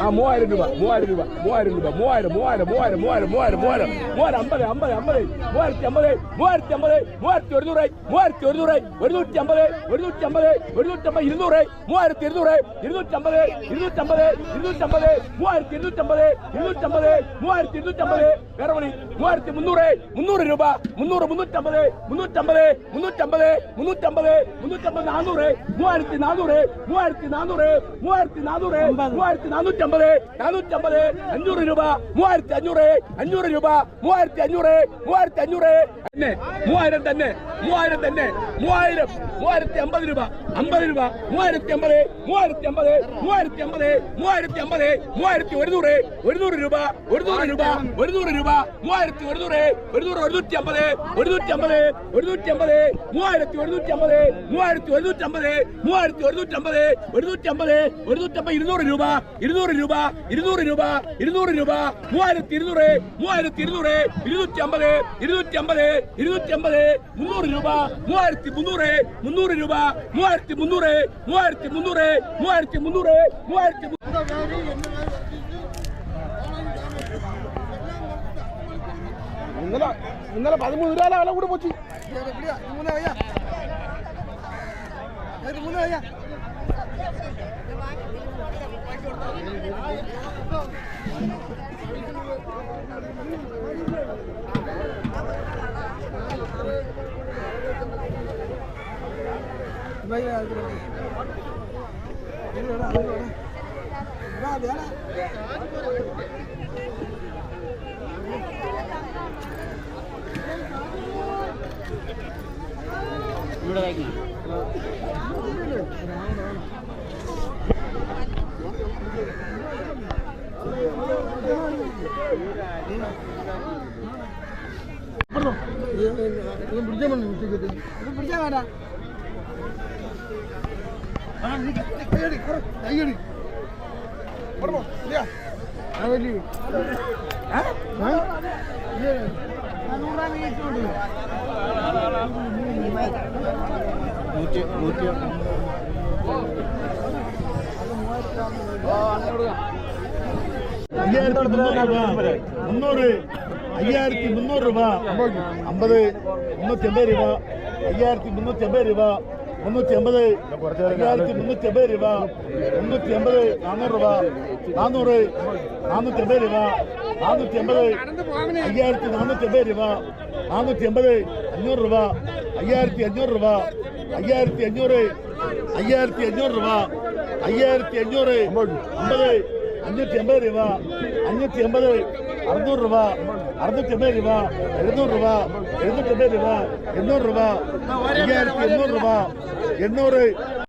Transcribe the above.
ആ മൂവായിരം രൂപ മൂവായിരം രൂപ മൂവായിരം രൂപ മൂവായിരം മൂവായിരം മൂവായിരം മൂവായിരം മൂവായിരം മൂവായിരം മൂവായിരം അമ്പത് അമ്പത് അമ്പത് മൂവായിരത്തി അമ്പത് മൂവായിരത്തി അമ്പത് മൂവായിരത്തി ഒരുന്നൂറ് മൂവായിരത്തി ഒരുന്നൂറ് ഒരുന്നൂറ്റി അമ്പത് ഒരുന്നൂറ്റി അമ്പത് ഒരുന്നൂറ്റമ്പത് ഇരുന്നൂറ് മൂവായിരത്തി ഇരുന്നൂറ് ഇരുന്നൂറ്റമ്പത് ഇരുന്നൂറ്റമ്പത് ഇരുന്നൂറ്റമ്പത് മൂവായിരത്തി ഇരുന്നൂറ്റമ്പത് ഇരുന്നൂറ്റമ്പത് മൂവായിരത്തി ഇരുന്നൂറ്റമ്പത് വേറെ മണി മൂവായിരത്തി മുന്നൂറ് മുന്നൂറ് രൂപ മുന്നൂറ് മുന്നൂറ്റമ്പത് മുന്നൂറ്റമ്പത് മുന്നൂറ്റമ്പത് മുന്നൂറ്റമ്പത് മുന്നൂറ്റമ്പത് നാനൂറ് മൂവായിരത്തി നാനൂറ് മൂവായിരത്തി നാനൂറ് മൂവായിരത്തി നാനൂറ് മൂവായിരത്തി നാനൂറ്റമ്പത് നാനൂറ്റമ്പത് അഞ്ഞൂറ് രൂപ മൂവായിരത്തി അഞ്ഞൂറ് അഞ്ഞൂറ് രൂപ മൂവായിരത്തി അഞ്ഞൂറ് മൂവായിരത്തി അഞ്ഞൂറ് തന്നെ മൂവായിരം തന്നെ മൂവായിരം തന്നെ മൂവായിരം മൂവായിരത്തി അമ്പത് രൂപ അമ്പത് രൂപ മൂവായിരത്തി അമ്പത് മൂവായിരത്തി അമ്പത് മൂവായിരത്തി അമ്പത് മൂവായിരത്തി അമ്പത് മൂവായിരത്തി ഒരുന്നൂറ് ഒരുന്നൂറ് രൂപ ഒരുന്നൂറ് രൂപ ഒരുന്നൂറ് രൂപ മൂവായിരത്തി ഒരുന്നൂറ് ഒരുന്നൂറ് ഒരുന്നൂറ്റി അമ്പത് ഒരുന്നൂറ്റി അമ്പത് ഒരുന്നൂറ്റി അമ്പത് മൂവായിരത്തി ഒരുന്നൂറ്റി അമ്പത് മൂവായിരത്തി ഒരുന്നൂറ്റി അമ്പത് മൂവായിരത്തി ഒരുന്നൂറ്റി അമ്പത് ഒരുന്നൂറ്റി അമ്പത് ഒരുന്നൂറ്റമ്പത് ഇരുന്നൂറ് രൂപ ഇരുന്നൂറ് രൂപ ഇരുന്നൂറ് രൂപ ഇരുന്നൂറ് രൂപ മൂവായിരത്തി ഇരുന്നൂറ് മൂവായിരത്തി ഇരുന്നൂറ് ഇരുന്നൂറ്റി അമ്പത് ഇരുന്നൂറ്റി അമ്പത് ഇരുന്നൂറ്റി അമ്പത് മുന്നൂറ് രൂപ മൂവായിരത്തി മുന്നൂറ് മുന്നൂറ് രൂപ മൂവായിരത്തി മുന്നൂറ് മൂവായിരത്തി മുന്നൂറ് മൂവായിരത്തി മുന്നൂറ് മൂവായിരത്തി ഇന്നലെ ഇന്നലെ പതിമൂന്ന് രൂപ വില കൂടെ പോച്ചു ഇവിടെ വായിക്കണം പിടിച്ചാ വേണ്ട കയ്യടി കയ്യടി പറഞ്ഞോ ഇല്ല അതല്ലേ അയ്യായിരത്തി മുന്നൂറ് രൂപ. മുന്നൂറ്. അയ്യായിരത്തി മുന്നൂറ് രൂപ. അമ്പത്. മുന്നൂറ്റി അമ്പത് രൂപ. അയ്യായിരത്തി മുന്നൂറ്റി അമ്പത് രൂപ. മുന്നൂറ്റി അമ്പത് അയ്യായിരത്തി മുന്നൂറ്റി അമ്പത് രൂപ. മുന്നൂറ്റി അമ്പത് നാനൂറ് രൂപ. നാനൂറ്. നാനൂറ്റി അമ്പത് രൂപ. നാനൂറ്റി അമ്പത് അയ്യായിരത്തി നാനൂറ്റി അമ്പത് രൂപ. നാനൂറ്റി അമ്പത് അഞ്ഞൂറ് രൂപ. അയ്യായിരത്തി അഞ്ഞൂറ് രൂപ. അയ്യായിരത്തി അഞ്ഞൂറ്. അയ്യായിരത്തി അഞ്ഞൂറ് രൂപ. അയ്യായിരത്തി അഞ്ഞൂറ്. അമ്പത്. അഞ്ഞൂറ്റി അമ്പത് രൂപ അഞ്ഞൂറ്റി അമ്പത് അറുന്നൂറ് രൂപ അറുന്നൂറ്റി അമ്പത് രൂപ എഴുന്നൂറ് രൂപ എഴുന്നൂറ്റി അമ്പത് രൂപ എണ്ണൂറ് രൂപ അയ്യായിരത്തി എണ്ണൂറ് രൂപ എണ്ണൂറ്